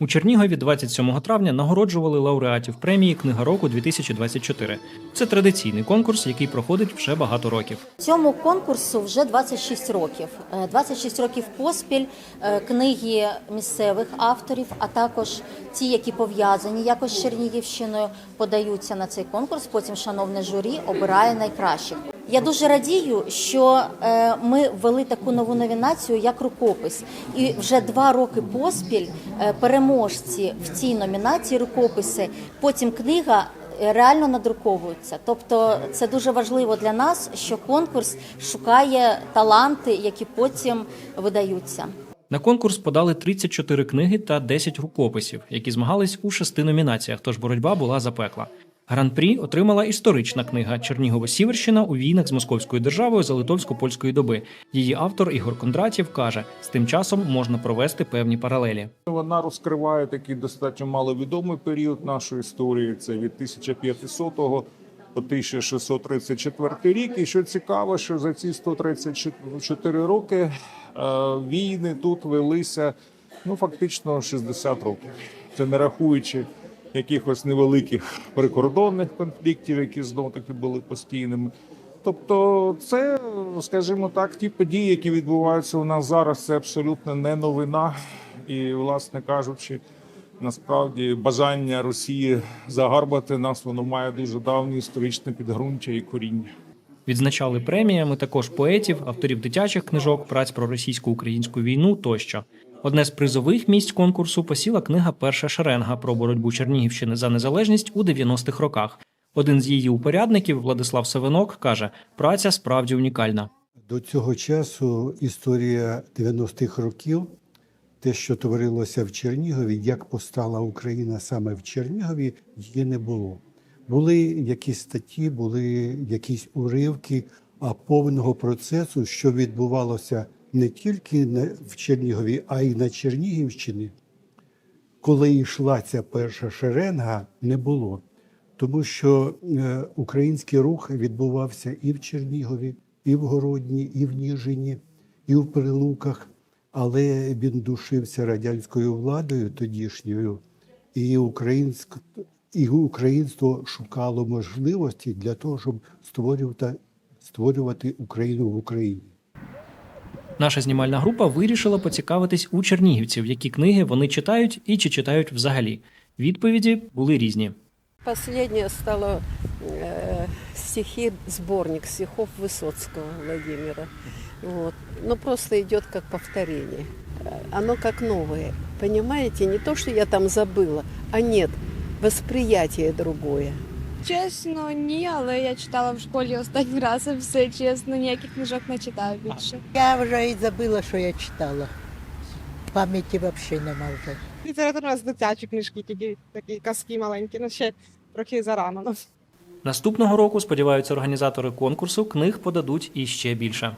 У Чернігові 27 травня нагороджували лауреатів премії Книга року 2024. Це традиційний конкурс, який проходить вже багато років. Цьому конкурсу вже 26 років. Е, 26 років поспіль е, книги місцевих авторів, а також ті, які пов'язані якось з Чернігівщиною, подаються на цей конкурс. Потім шановне журі обирає найкращих. Я дуже радію, що е, ми ввели таку нову номінацію як рукопис, і вже два роки поспіль е, переможці в цій номінації рукописи. Потім книга реально надруковуються. Тобто це дуже важливо для нас, що конкурс шукає таланти, які потім видаються. На конкурс подали 34 книги та 10 рукописів, які змагались у шести номінаціях. Тож боротьба була запекла. Гран-прі отримала історична книга Чернігова Сіверщина у війнах з московською державою за литовсько-польської доби. Її автор Ігор Кондратів каже: з тим часом можна провести певні паралелі. Вона розкриває такий достатньо маловідомий період нашої історії. Це від 1500 по 1634 рік. І що цікаво, що за ці 134 роки е, війни тут велися ну фактично 60 років. Це не рахуючи якихось невеликих прикордонних конфліктів, які знов таки були постійними. Тобто, це, скажімо так, ті події, які відбуваються у нас зараз, це абсолютно не новина. І, власне кажучи, насправді бажання Росії загарбати нас, воно має дуже давнє історичне підґрунтя і коріння. Відзначали преміями також поетів, авторів дитячих книжок, праць про російсько-українську війну тощо. Одне з призових місць конкурсу посіла книга Перша шеренга про боротьбу Чернігівщини за незалежність у 90-х роках. Один з її упорядників, Владислав Савинок, каже: праця справді унікальна. До цього часу історія 90-х років, те, що творилося в Чернігові, як постала Україна саме в Чернігові, її не було. Були якісь статті, були якісь уривки, а повного процесу, що відбувалося не тільки в Чернігові, а й на Чернігівщині, коли йшла ця перша шеренга, не було. Тому що е, український рух відбувався і в Чернігові, і в Городні, і в Ніжині, і в Прилуках, але він душився радянською владою тодішньою, і, українськ... і українство шукало можливості для того, щоб створювати, створювати Україну в Україні. Наша знімальна група вирішила поцікавитись у чернігівців, які книги вони читають і чи читають взагалі. Відповіді були різні. Последнее стало э, стихи, сборник стихов Высоцкого Владимира. Вот. Но просто идет как повторение. Э, Оно как новое. Понимаете, не то, что я там забыла, а нет, восприятие другое. Чесно, ні, але я читала в школі останній раз і все чесно, ніяких книжок не читаю більше. Я вже і забила, що я читала. Пам'яті взагалі нема вже. Література з дитячі книжки, тільки такі казки маленькі, ну ще трохи зарано. Наступного року, сподіваються організатори конкурсу, книг подадуть іще більше.